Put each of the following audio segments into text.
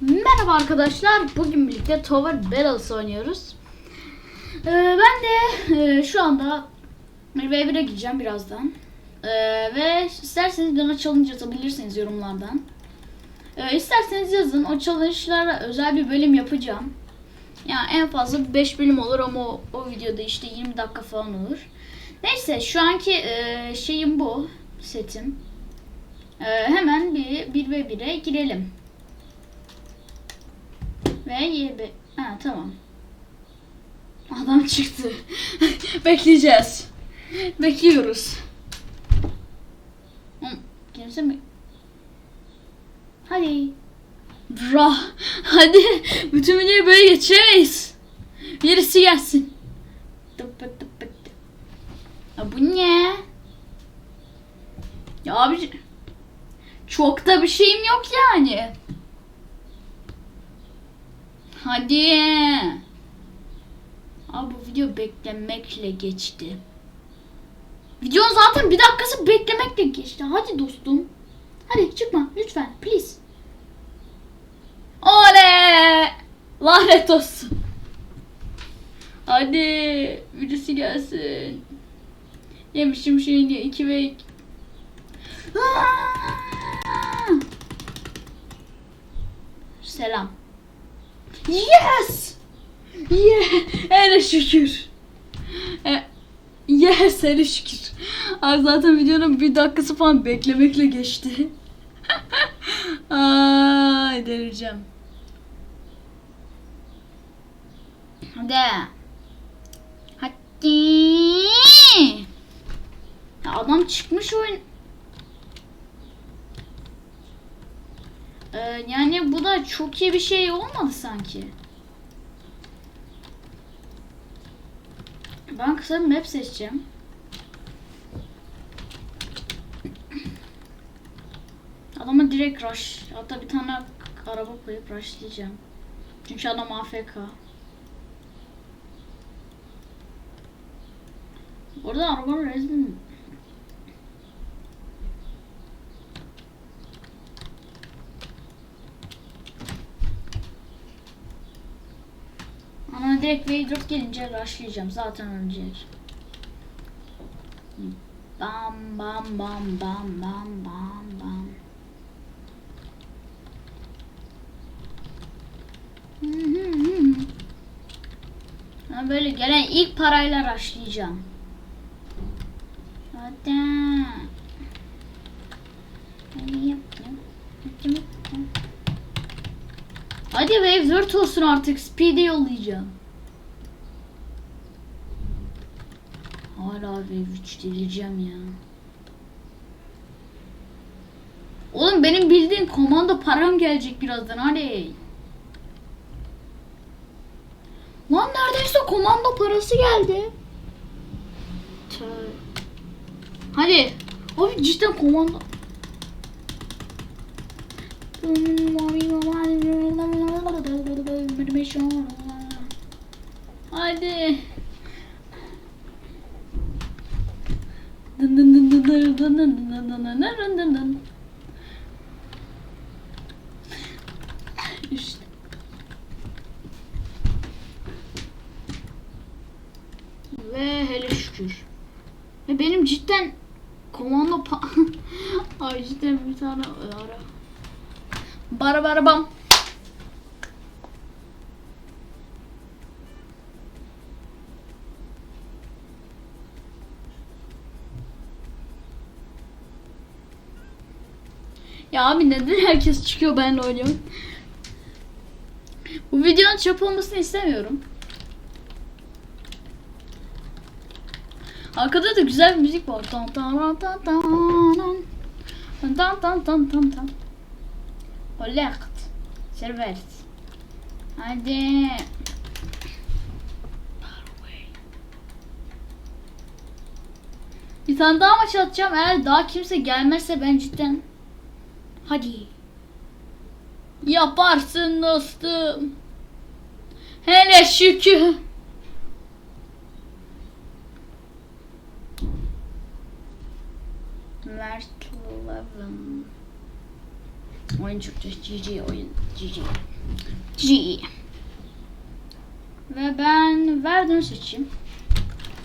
Merhaba arkadaşlar. Bugün birlikte Tower Battles oynuyoruz. Ee, ben de e, şu anda V1'e gideceğim birazdan. Ee, ve isterseniz bana challenge yazabilirsiniz yorumlardan. Ee, isterseniz yazın. O challenge'lara özel bir bölüm yapacağım. Yani en fazla 5 bölüm olur ama o, o videoda işte 20 dakika falan olur. Neyse şu anki e, şeyim bu. Setim. Ee, hemen bir 1 ve 1'e girelim. Ve yebe... Ha tamam. Adam çıktı. Bekleyeceğiz. Bekliyoruz. Kimse mi? Hadi. Bra. Hadi. Bütün videoyu böyle geçemeyiz. Birisi gelsin. Ya bu ne? Ya abi çok da bir şeyim yok yani. Hadi. Abi bu video beklemekle geçti. Videonun zaten bir dakikası beklemekle geçti. Hadi dostum. Hadi çıkma lütfen please. Oley! Lanet olsun. Hadi birisi gelsin. Yemişim şeyini iki ve! Selam. Yes! Yeah! Hele şükür. E, yes hele şükür. Abi zaten videonun bir dakikası falan beklemekle geçti. Ay delireceğim. Hadi. Hadi. Ya adam çıkmış oyun. Ee, yani bu da çok iyi bir şey olmadı sanki. Ben kısa bir map seçeceğim. Adama direkt rush. Hatta bir tane araba koyup rushlayacağım. Çünkü adam AFK. Orada arabanın resmi Ama direkt V4 gelince rushlayacağım. Zaten ölecek. Bam bam bam bam bam bam bam. Ben böyle gelen ilk parayla rushlayacağım. Hadi. Hadi Wave 4 olsun artık. Speed'e yollayacağım. Hala 3 delireceğim ya. Oğlum benim bildiğin komando param gelecek birazdan hadi. Lan neredeyse komando parası geldi. Hadi. Abi cidden komando. Hadi. İşte. Ve hele şükür. Ve benim cidden komando pa... Ay cidden bir tane ara. Bara bara bam. Ya abi neden herkes çıkıyor benle oynuyorum? Bu videonun çöp olmasını istemiyorum. Arkada da güzel bir müzik var. Tan tan tan tan tan. Tan tan tan tan tan. Collect. Servet. Hadi. Bir tane daha maç atacağım. Eğer daha kimse gelmezse ben cidden... Hadi. Yaparsın dostum. Hele şükür. Mert Levin. Oyun çıktı. GG oyun. GG. GG. Ve ben Verdun seçeyim.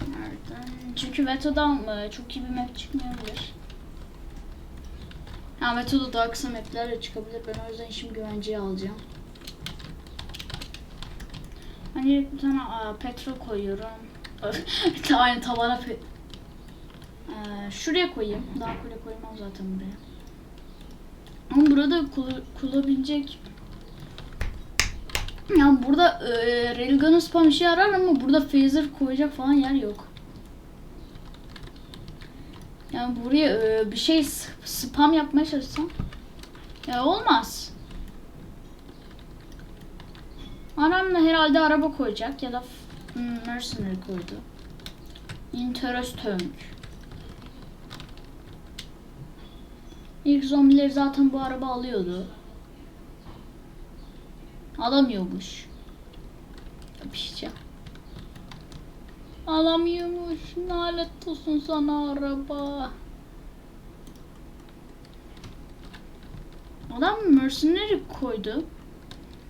Verdun. Çünkü Veto'dan çok iyi bir map çıkmayabilir. Ha Veto'da daha kısa mapler çıkabilir. Ben o yüzden işim güvenceye alacağım. Hani bir tane aa, petrol koyuyorum. Aynı tavana pe ee, şuraya koyayım. Daha kule koymam zaten buraya. Ama burada kul- kullanabilecek ya burada e, Railgun'un spam işe yarar ama burada phaser koyacak falan yer yok. Yani buraya e, bir şey spam yapmaya çalışsam ya olmaz. Anam da herhalde araba koyacak ya da hmm, mercenary koydu. Interesting. İlk zombileri zaten bu araba alıyordu. Alamıyormuş. Yapışacağım. Alamıyormuş. Lanet olsun sana araba. Adam mercenary koydu.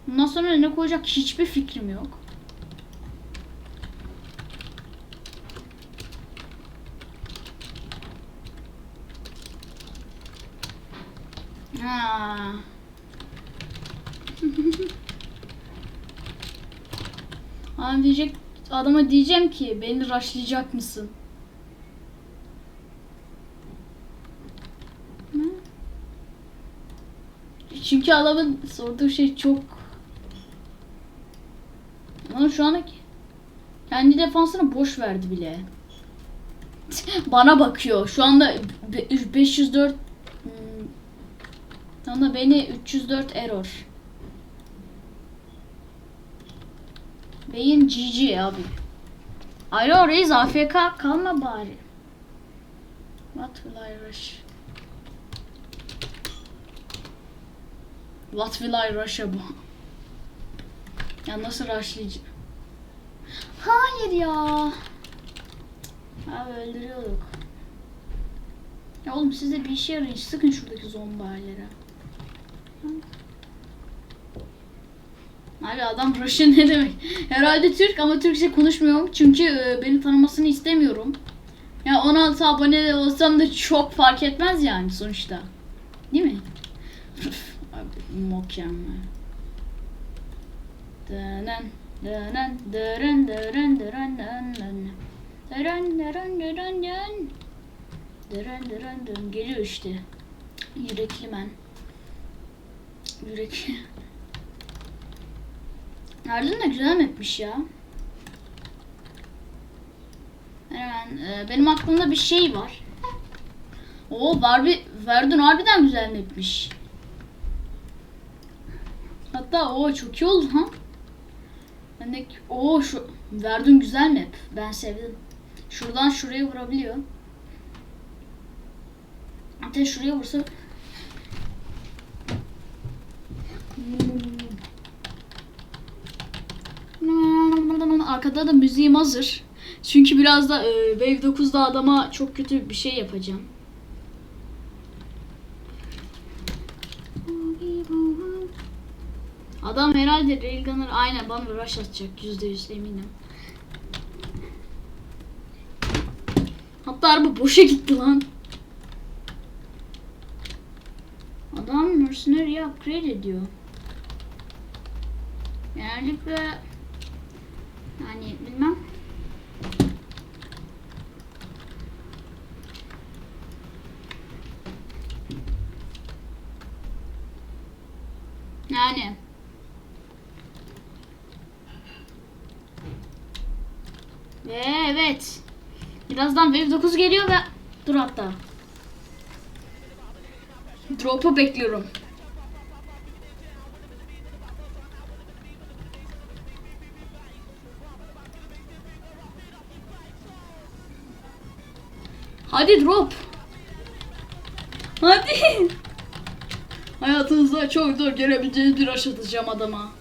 Bundan sonra ne koyacak hiçbir fikrim yok. Ha. Adam diyecek adama diyeceğim ki beni rushlayacak mısın? Çünkü adamın sorduğu şey çok ama şu ana kendi defansına boş verdi bile. Bana bakıyor. Şu anda be- 504 hmm, şu beni 304 error. Beyin GG abi. Alo reis AFK kalma bari. What will I rush? What will I rush'a bu? Ya nasıl rushlayacağım? Hayır ya. Abi öldürüyorduk. Ya oğlum siz bir işe yarayın. Sıkın şuradaki zombiler'e. Abi adam Russian ne demek? Herhalde Türk ama Türkçe konuşmuyorum. Çünkü e, beni tanımasını istemiyorum. Ya 16 abone olsam da çok fark etmez yani sonuçta. Değil mi? Abi mükemmel. Dönen, dönen, dören, dören, dören, dören, dören. Dören, dören, dören, dören. Dören, dören, dören. Geliyor işte. Yürekli men. Yürekli. Ardın da güzel mapmiş ya. Hemen e, benim aklımda bir şey var. O var bir Verdun harbiden güzel mapmiş. Hatta o çok iyi oldu ha. Ben de o şu Verdun güzel map. Ben sevdim. Şuradan şuraya vurabiliyor. Hatta şuraya vursa Arkada da müziğim hazır. Çünkü biraz da e, Wave 9'da adama çok kötü bir şey yapacağım. Adam herhalde Railgunner aynen bana rush atacak yüzde yüz eminim. Hatta araba boşa gitti lan. Adam mercenary'e upgrade ediyor. Genellikle yani bilmem. Yani. Ve evet. Birazdan Wave 9 geliyor ve dur hatta. Drop'u bekliyorum. Hadi drop. Hadi. Hayatınızda çok zor görebileceğiniz bir rush atacağım adama.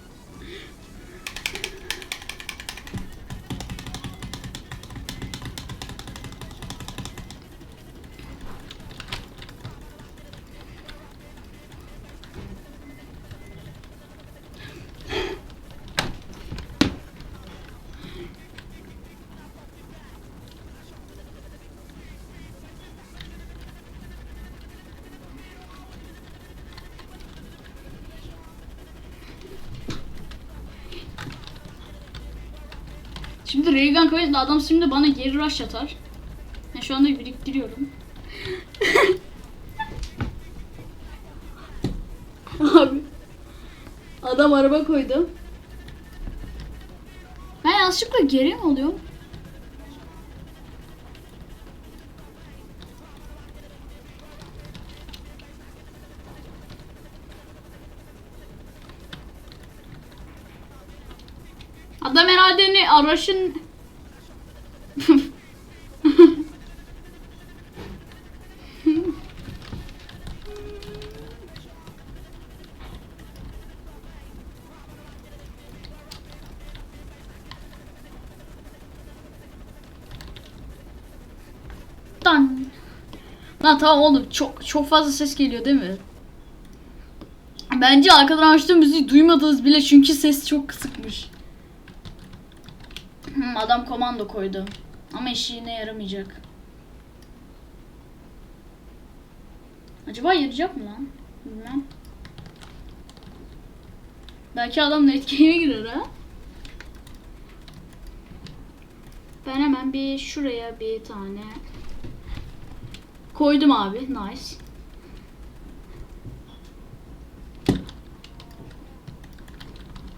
Şimdi Reagan koyunca adam şimdi bana geri rush atar. Ben şu anda biriktiriyorum. Abi. Adam araba koydu. Ben yanlışlıkla geri mi oluyorum? Ne araşın Lan. Lan tamam oğlum çok çok fazla ses geliyor değil mi? Bence arkadan açtığım müziği duymadınız bile çünkü ses çok kısıkmış. Adam komando koydu. Ama işine yaramayacak. Acaba yarayacak mı lan? Bilmem. Belki adam net game'e girer ha. Ben hemen bir şuraya bir tane koydum abi. Nice.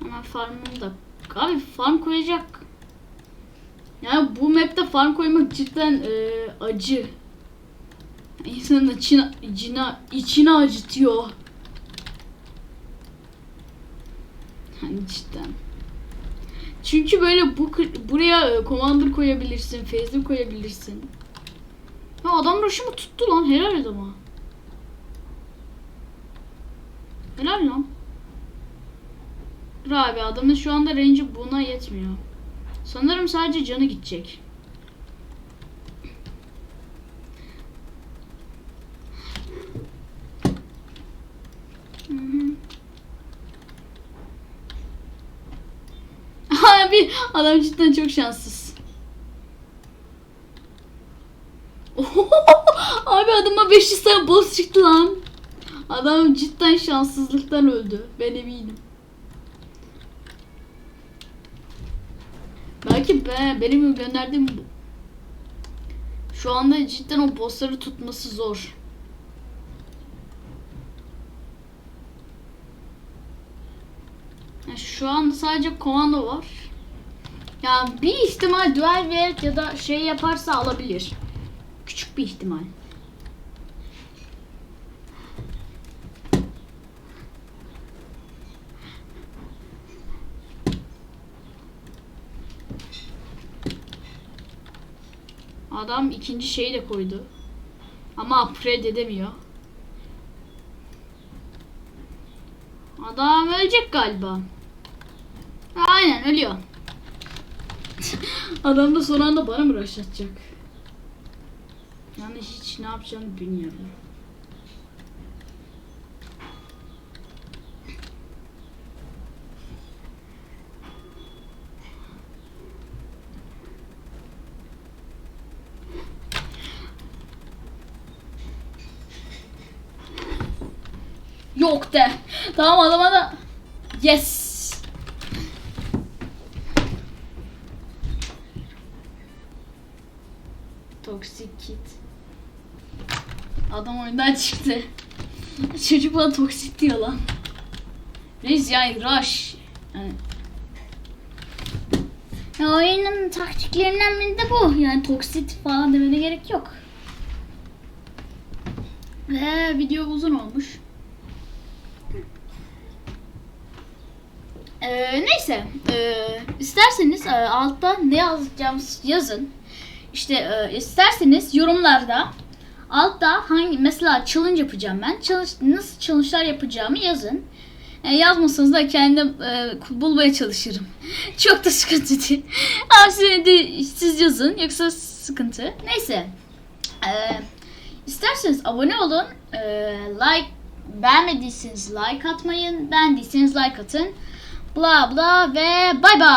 Hemen farmımı da abi farm koyacak. Yani bu map'te farm koymak cidden e, acı. İnsanın içine, içine, içine acıtıyor. Hani cidden. Çünkü böyle bu buraya e, commander koyabilirsin, phaser koyabilirsin. Ya adam rush'ımı tuttu lan helal adama. Helal lan. Dur abi adamın şu anda range'i buna yetmiyor. Sanırım sadece canı gidecek. Abi adam cidden çok şanssız. Abi adama 500 tane boss çıktı lan. Adam cidden şanssızlıktan öldü. Ben eminim. Belki be, benim gönderdiğim bu- şu anda cidden o bossları tutması zor. Yani şu anda sadece komando var. Ya bir ihtimal duel ver ya da şey yaparsa alabilir. Küçük bir ihtimal. Adam ikinci şeyi de koydu. Ama upgrade edemiyor. Adam ölecek galiba. Aynen ölüyor. Adam da son anda bana mı rush atacak? Yani hiç ne yapacağını bilmiyorum. Yok de. Tamam adama da yes. Toxic Kid. Adam oyundan çıktı. Çocuk bana toksik diyor lan. Reis yani rush. Yani. Ya oyunun taktiklerinden biri de bu. Yani toksit falan demene gerek yok. Ve video uzun olmuş. Ee, neyse. Ee, isterseniz e, altta ne yazacağımız yazın. İşte e, isterseniz yorumlarda altta hangi mesela challenge yapacağım ben. Challenge, nasıl challenge'lar yapacağımı yazın. E, yazmasanız da kendim e, bulmaya çalışırım. Çok da sıkıntı değil. Siz, de, siz yazın yoksa sıkıntı. Neyse. E, isterseniz abone olun. E, like beğenmediyseniz like atmayın. Beğendiyseniz like atın. Bla bla ve bay bay.